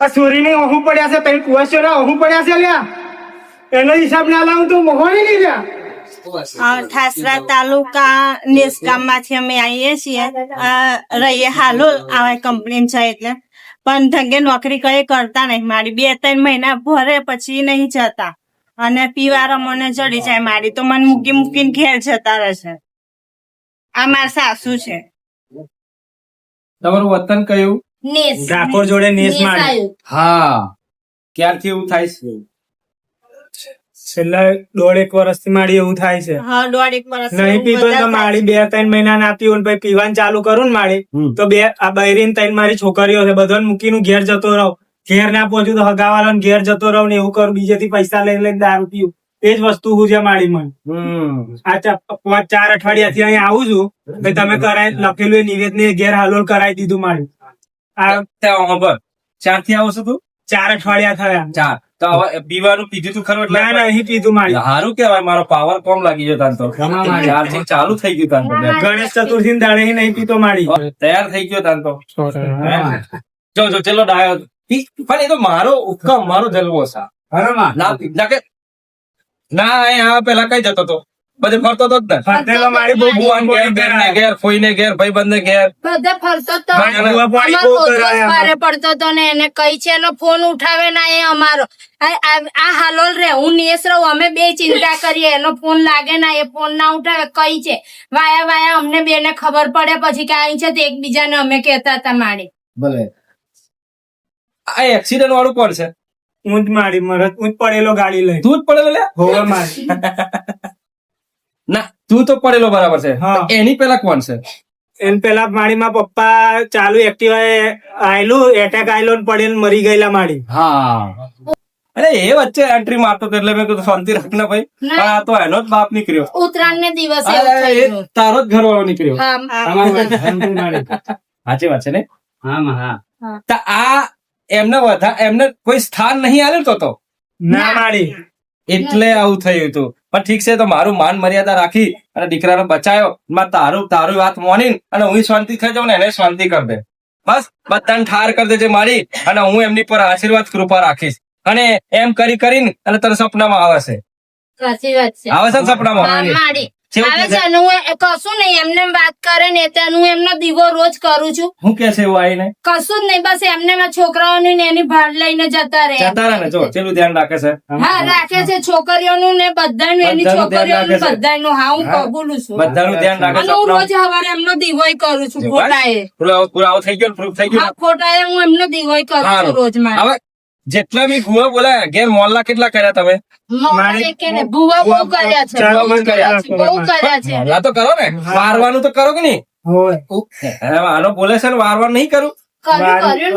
આ ચોરીને ઓહું પડ્યા છે તઈ કુવાસીઓના ઓહું પડ્યા છે લ્યા. એનો હિસાબ ના લાવું તો મોહણી નહીં લ્યા. ઠાસરા તાલુકા નેસગામમાંથી અમે આવીએ છીએ. રહીએ હાલોલ આવે કમ્પ્લેન છે એટલે. પણ ધંગે નોકરી કઈ કરતા નહીં. મારી બે ત્રણ મહિના ભરે પછી નહીં જતા. અને પીવારો મને ચડી જાય. મારી તો મને મૂકી મૂકીને ઘેર જતા રહેશે આ મારા સાસુ છે. તમારું વતન કયું? નેસ. ડાકોર જોડે નેસ મારી. હા. ક્યારથી એવું થાય છે? છેલ્લા દોઢેક વર્ષથી મારી એવું થાય છે. હા દોઢ એક વર્ષ નહીં પીતો તો મારી બે ત્રણ મહિના ના પીવું ભાઈ પીવાનું ચાલુ કરું ને મારી તો બે આ બૈરીન ત્રણ મારી છોકરીઓ છે બધાને મૂકીને ઘેર જતો રહું. ઘેર ના પહોંચ્યું તો હગાવાલો ઘેર જતો રહું ને એવું કરું બીજેથી પૈસા લઈ લઈને દારૂ પીવું. એ જ વસ્તુ હું છે મારી મન. આ ચા- પાંચ ચાર અઠવાડિયાથી અહીંયા આવું છું. તમે કરાય લખેલું એ નિવેદન ઘેર હાલોલ કરાવી દીધું મારું. ચારથી આવો છો તું? ચાર અઠવાડિયા થયા ચાર. તો હવે પીવાનું પીધું તું ખરું ના ના અહીં પીધું મારી. સારું કેવાય મારો પાવર કોમ લાગી ગયો તાન તો. ચાર્જિંગ ચાલુ થઈ ગયું તાન તો. ગણેશ ચતુર્થી દાડે અહીં નહીં પીતો મારી. તૈયાર થઈ ગયો તાન તો. જો જો ચલો ડાયો. પણ એ તો મારો ઉપકમ મારો જલવો સા ના ના કે ના પેલા કઈ જતો તો. બધે ફરતો તો જ ને. ફરતેલો મારી બહુ ભગવાન ઘેર ઘેર ને ઘેર ફોઈને ઘેર ભાઈબંધને ઘેર. બધે ફરતો તો મારી પડતો તો ને એને કઈ છે એનો ફોન ઉઠાવે ના એ અમારો. આ- હાલોલ રે હું નિયસ રહું અમે બે ચિંતા કરીએ એનો ફોન લાગે ના એ ફોન ના ઉઠાવે કઈ છે. વાયા વાયા અમને બે ને ખબર પડે પછી કે અહીં છે તો એકબીજાને અમે કહેતા હતા માડી ભલે. આ એક્સિડન્ટ વાળું કોણ છે? હું જ મારી મરત હું જ પડેલો ગાડી લઈ તું જ પડેલો લે? હોવે મારી. ના તું તો પડેલો બરાબર છે. હા. એની પેલા કોણ છે? એને પેલા મારી માં પપ્પા ચાલુ એક્ટિવા આયલું એટેક આયલો પડે પડેલ મરી ગયેલા માળી. હા. અરે એ વચ્ચે એન્ટ્રી મારતો એટલે મેં કીધું શાંતિ રાખ ને ભાઈ. પણ આ તો એનો જ બાપ નીકળ્યો. ઉત્તરાયણ ને દિવસે. એ તારો જ ઘરવાળો નીકળ્યો. સાચી વાત છે ને? હા. તો આ એમને વધા એમને કોઈ સ્થાન નહીં આલે તો? તો ના માળી. એટલે આવું થયું હતું પણ ઠીક છે તો મારું માન મર્યાદા રાખી અને દીકરાને બચાયો. માં તારું તારું વાત મોની અને હું શાંતિ થઈ જાઉં ને એને શાંતિ કર દે. બસ બધાને ઠાર કરી દેજે મારી અને હું એમની પર આશીર્વાદ કૃપા રાખીશ. અને એમ કરી કરીને અને તને સપનામાં આવે છે સાચી વાત છે. આવે છે સપનામાં? આવે છે અને હું કશું નહીં એમને વાત કરે ને ત્યાં હું એમનો દીવો રોજ કરું છું. હું કે છે એવું આવીને કશું જ નહીં બસ એમને છોકરાઓની ને એની ભાડ લઈને જતા રહે. જતા રહે ને જો ચેલું ધ્યાન રાખે છે. હા. રાખે છે છોકરીઓનું ને બધાનું એની બધાનું છોકરીઓનું બધાનું. હા હું. કબૂલું છું. બધાનું ધ્યાન રાખે અને હું રોજ સવારે એમનો દીવોય કરું છું ખોટાએ. પુરાવો પુરાવો થઈ ગયો પ્રૂફ થઈ ગયો ખોટાએ હું એમનો દીવોય કરું છું સારું. જેટલા બી ભૂવા બોલાયા ઘેર મોલ્લા કેટલા કર્યા તમે? મોલ્લા તો કરો ને. વારવાનું તો કરો કે નહીં? આનો બોલે છે ને વારવાનું નહીં કરું?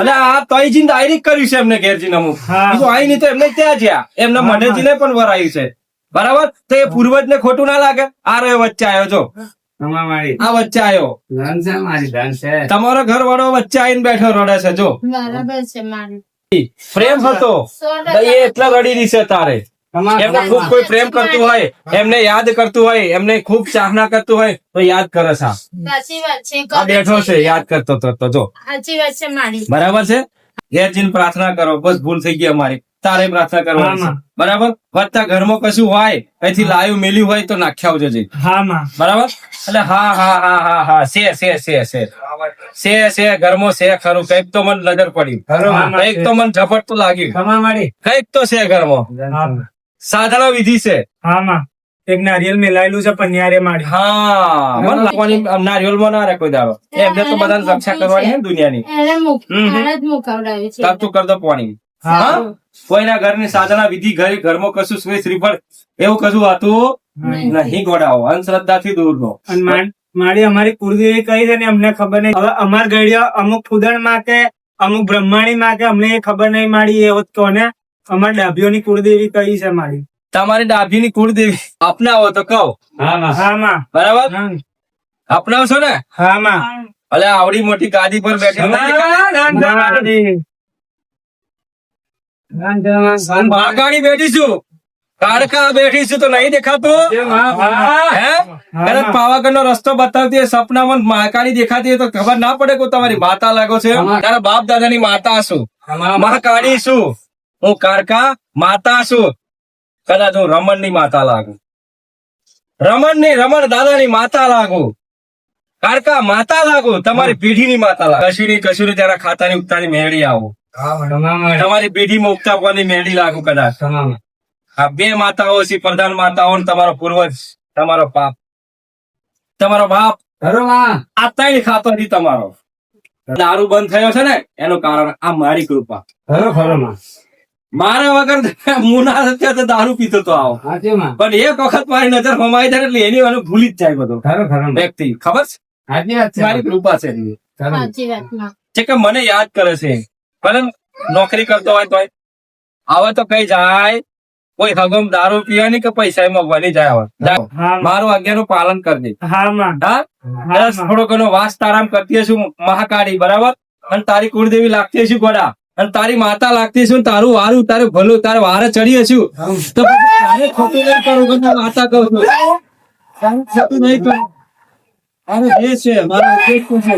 અને આ તોય જીન ડાયરેક્ટ કર્યું છે એમને ઘેરજી અમુક. હા. બીજું આઈ નહીં તો એમને ત્યાં જ્યાં એમના હા, મઢેજીને પણ વરાયું છે. બરાબર? તો એ પૂર્વજ ને ખોટું ના લાગે. આ રહ્યો વચ્ચે આવ્યો જો. આ વચ્ચે આવ્યો તમારો ઘર વાળો વચ્ચે આવીને બેઠો રડે છે જો. બરાબર છે મારું. પ્રેમ હતો. સો. એ એટલા રડી દીશે તારે. એમને ખૂબ કોઈ પ્રેમ કરતું હોય એમને યાદ કરતું હોય એમને ખૂબ ચાહના કરતું હોય તો યાદ કરે છે. આ. સાચી વાત છે આ કરે બેઠો છે યાદ કરતો તો તો જો. સાચી વાત છે બરાબર છે? ઘેર જઈને પ્રાર્થના કરો બસ ભૂલ થઈ ગઈ અમારી. તારે પ્રાર્થના કરવાની બરાબર? વધતા ઘરમાં કશું હોય અહીંથી લાયું મેલ્યું હોય તો નાખ્યા આવજો હા માં. બરાબર? એટલે હા હા હા હા હા. છે છે છે છે છે છે ઘરમાં છે ખરું. કંઈક તો મને નજર પડી. કંઈક તો મને ઝપટતું લાગ્યું. કંઈક તો છે ઘરમાં. સાધના વિધિ છે હા માં. એક નારિયેલ મેલાયેલું છે પન્યારે માડી. હા. મન લાગવાની નારિયેલમાં ના રાખો કોઈ દાડો એમને તો બધાને રક્ષા કરવાની દુનિયાની. એને છે. તું કર દો પાણી. કોઈના ઘરની સાધના વિધિ ઘરે ઘરમાં કશું શ્રી શ્રીફળ એવું કશું હતું નહીં. ગોડાઓ. અંધશ્રદ્ધાથી દૂરનો. અને મારી અમારી કુળદેવી કઈ છે ને અમને ખબર નહીં. હવે અમાર ગળ્યો અમુક ફુદણમાં કે અમુક બ્રહ્માણી માં કે અમને એ ખબર નહીં મારી એવો કોને. અમાર ડાભીઓની કુળદેવી કઈ છે મારી. તમારી ડાભીની કુળદેવી. અપનાવો તો કહો. હા માં. બરાબર? હા. અપનાવશો ને? હા માં. અલે આવડી મોટી ગાદી પર બેઠી બાગાડી બેઠી છું. કાળકા બેઠી છું તો નહીં દેખાતું? હે? કદાચ પાવાગઢ નો. રસ્તો બતાવતી સપનામાં મહાકાળી દેખાતી તો ખબર ના પડે કે તમારી માતા લાગો છે તારા બાપ દાદા ની માતા છું. મહાકાળી છું. હું કારકા માતા છું. કદાચ હું રમણની માતા લાગુ. રમણની રમણ દાદા ની માતા લાગુ. કારકા માતા લાગુ. તમારી પેઢી ની માતા લાગુ. કશુરી ની તારા ખાતાની ઉતારી મેળી આવું. તમારી પેઢીમાં ઉગતા કોની મેળી લાગુ કદાચ. આ બે માતાઓ છે પ્રધાન માતાઓ તમારો પૂર્વજ તમારો બાપ. તમારો બાપ આ ત્રણ ખાતો હતી તમારો દારૂ બંધ થયો છે ને એનું કારણ આ મારી કૃપા. મારા વગર મુના થયો તો દારૂ પીતો તો આવો. પણ એક વખત મારી નજર હમાઈ જાય એટલે એની મને ભૂલી જ જાય બધો વ્યક્તિ. ખબર છે? મારી કૃપા છે કે મને યાદ કરે છે. ભલે નોકરી કરતો હોય તોય. હવે તો કઈ જાય. કોઈ હગમ દારૂ પીવાની કે પૈસા એમાં વળી જાય હવે. મારું આજ્ઞાનું પાલન કરજે હા માં હા? બસ થોડો ઘણો વાસ તારામ કરતી હશું મહાકાળી બરાબર? અને તારી કુળદેવી લાગતી હશું ગોડા. અને તારી માતા લાગતી છું તારું વારું તારે ભલું તારે વારે ચડી હશું. તો તારે ખોટું નહીં કરું કે માતા કહું છું. ખોટું નહીં કરું. અરે એ છે મારા ઉદ્દેશ છે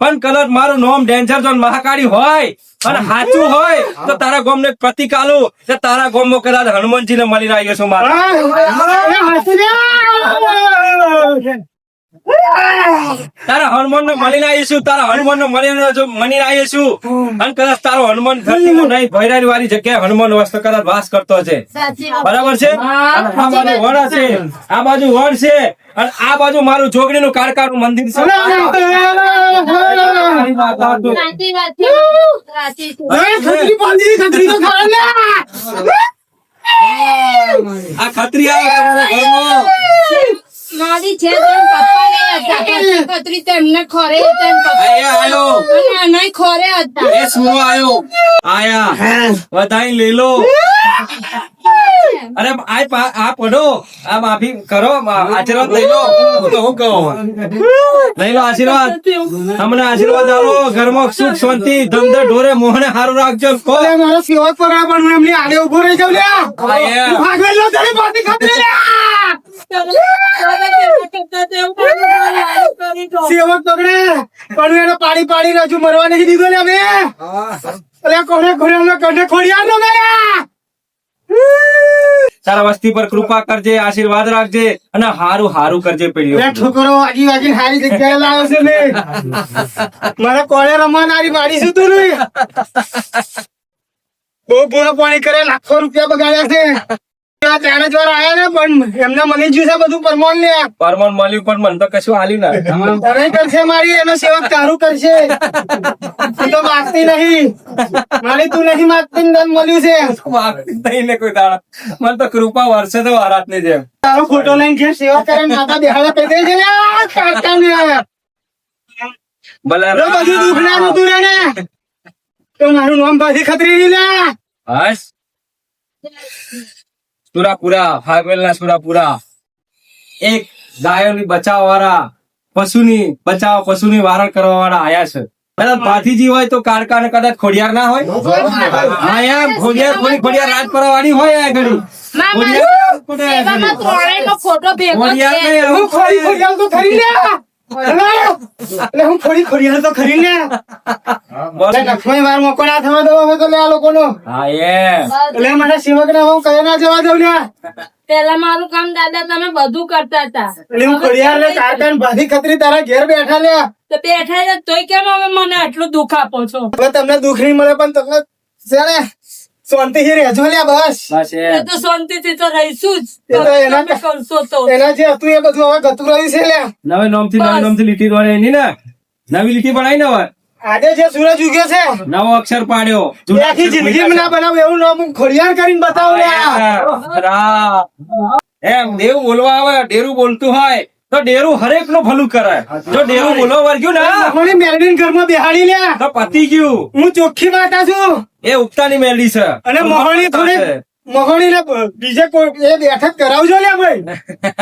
પણ કદાચ મારું નામ ડેન્જર જોન મહાકાળી હોય અને સાચું હોય તો તારા ગોમ ને પ્રતિકાલું કે તારા ગોમમાં કદાચ હનુમાનજી ને મળી રહ્યો છું મારા તારા હનુમાન ને મળીને આવીશું તારા હનુમાન ને મળીને જો મળીને આવીશું અને કદાચ તારો હનુમાન ધરતીમાં નહીં ભૈરાની વાળી જગ્યાએ હનુમાન વસ્તુ કદાચ વાસ કરતો છે બરાબર છે આ બાજુ વડ છે આ બાજુ વણ છે અને આ બાજુ મારું જોગણી નું કાળકાનું મંદિર છે. આ ખત્રી આવે તમારા ઘરમાં મારી છે તો પપ્પા નહીં હતા કત્રી કત્રી ખોરે હતા પપ્પા. આયો અને ખોરે હતા. એ સુરો આયો? આયા. વધાઈ લઈ લો અરે આ આ પડો. આ માફી કરો આશીર્વાદ લઈ લો. હું તો હું કહું. લઈ લો આશીર્વાદ. તમને આશીર્વાદ ઘરમાં સુખ શાંતિ ધંધો ઢોરે મોહને હારું રાખજો. કો? મારો સેવક પકડા પણ હું એમની આડે ઊભો રહી જાઉં લ્યા. ભાગવેલો તારી પાટી ખાતરી સેવક પકડે પણ એને પાડી પાડી રાજુ મરવા નહીં દીધો ને અમે. અલ્યા કોને કોને અમે કને ખોડિયા નો ગયા તારા વસ્તી પર કૃપા કરજે આશીર્વાદ રાખજે અને હારું હારું કરજે પેઢીઓ. છોકરો વાગી વાગી હારી જગ્યાએ લાવ્યો છે ને. મારે કોણે રમવા નારી મારી શું તું બહુ બુરા પાણી કરે લાખો રૂપિયા બગાડ્યા છે. આ ત્રણ જ આયા ને પણ એમને મળી ગયું છે બધું પરમોન ને પરમોન મળ્યું પણ મને તો કશું હાલ્યું ના. તને કરશે મારી એનો સેવક તારું કરશે. તું તો માગતી નહીં. મારી તું નહીં માગતી ને મળ્યું છે. વાગતી નહીં ને કોઈ દાડા. મને તો કૃપા વર્ષે તો વારાતની જેમ. તારો ફોટો લઈને ઘેર સેવા કરે માતા દેહાડા કહી દે છે ને કાકા ને ભલે બધું દુઃખ ના નતું રહે ને. તો મારું નામ પાછી ખતરી લે હસ સુરાપુરા ફાગવેલના સુરાપુરા. એક ગાયોની બચાવ વાળા પશુની બચાવ પશુની વારણ કરવા વાળા આયા છે. કદાચ ભાથીજી હોય તો કારકા ને કદાચ ખોડિયાર ના હોય? હા એમ ખોડિયાર કોઈ ખોડિયાર રાજ કરવાની હોય આ ઘડી. ખોડિયાર ખોડિયાર તો ખરી એટલે હું ખોરી ખોરિયાલ તો ખરી ને. બોલ. વાર મોકો ના થવા દો હવે તો લે આ લોકોનો. હા એટલે મને સેવક ને હું કયો ના જવા દઉં લ્યા. પેલા મારું કામ દાદા તમે બધું કરતા હતા. એટલે હું ખોડિયાર ને કારકાન ભાધી ખતરી તારા ઘેર બેઠા લ્યા. તો બેઠા તોય કેમ હવે મને આટલું દુઃખ આપો છો? હવે તમને દુઃખ નહીં મળે પણ તમને છે થી રહેજો લ્યા બસ. તો શાંતિ થી તો રહીશું જ. એના તમે કરશો તો. એના જે હતું એ બધું હવે ગતું રહ્યું છે લ્યા નવે નોમથી નવે નોમથી લીટી દોડે એની ને. નવી લીટી બનાવી ને હવે. આજે જે સૂરજ ઉગ્યો છે. નવો અક્ષર પાડ્યો. જુનાથી આખી જિંદગી ના બનાવું એવું નામ હું ખોડિયાર કરીને બતાવું લ્યા રા. એમ દેવ બોલવા આવે ડેરું બોલતું હોય. તો ડેરું હરેકનું ભલું કરાય. જો ડેરું બોલો વર્ગ્યું ને મોહણી મેલડીન ઘરમાં બેહાડી લે તો પતી ગયું. હું ચોખ્ખી માતા છું. એ ઉગતાની મેલડી છે. અને મોહણી થોડી મોહણી ને બીજે કોઈ એ બેઠક કરાવજો લે ભાઈ.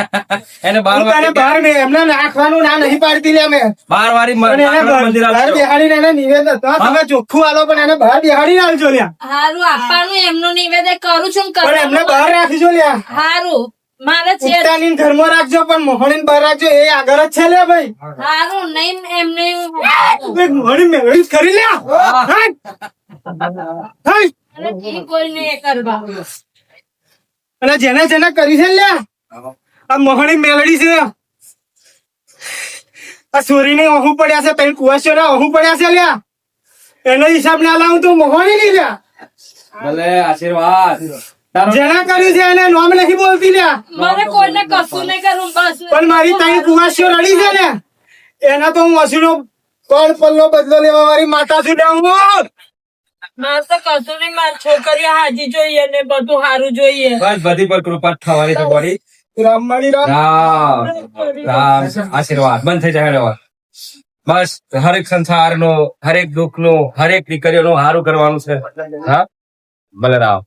એને બાર હું બાર બહાર ને એમને નાખવાનું ના નહીં પાડતી લે મેં. બાર આખા મંદિર બહાર આવજો. બેહાડીને એને નિવેદન તો તમે ચોખ્ખું આલો પણ એને બહાર બિહાડી આલજો લ્યા. હારું આપવાનું એમનું નિવેદન કરું છું પણ એમને બહાર રાખજો લ્યા. હારું. મારે છે ઉગતાની ઘરમાં રાખજો પણ મોહણી બહાર રાખજો એ આગળ જ છે લે ભાઈ. હારું નહીં એમને એક મોહણી મેળવી કરી લે. હાય. હાય. અને જેને જેને કરી છે ને લ્યા આ મોહણી મેલડી છે. આ સોરીને ઓહું પડ્યા છે તઈ કુવાસ્યો ને ઓહું પડ્યા છે લ્યા એનો હિસાબ ના લાવું તો મોહણી નહીં લ્યા ભલે આશીર્વાદ. જેના કર્યું છે એને નોમ નહીં બોલતી લ્યા. મારે કોઈને કશું નહીં કરું બસ. પણ મારી તાઈ કુવાસીઓ રડી છે ને એના તો હું વસુનો કોણ પલ્લો બદલો લેવા વાળી માતા છું ને હું. મારે તો કશું નહીં મારી છોકરીઓ હાજી જોઈએ ને બધું સારું જોઈએ. બસ બધી પર કૃપા થવાની છે રામ માળી રામ. રામ રામ આશીર્વાદ. બંધ થઈ જાય. બસ હરેક સંસારનો હરેક દુઃખનો નું હરેક દીકરીઓનું સારું કરવાનું છે. હા? ભલે રામ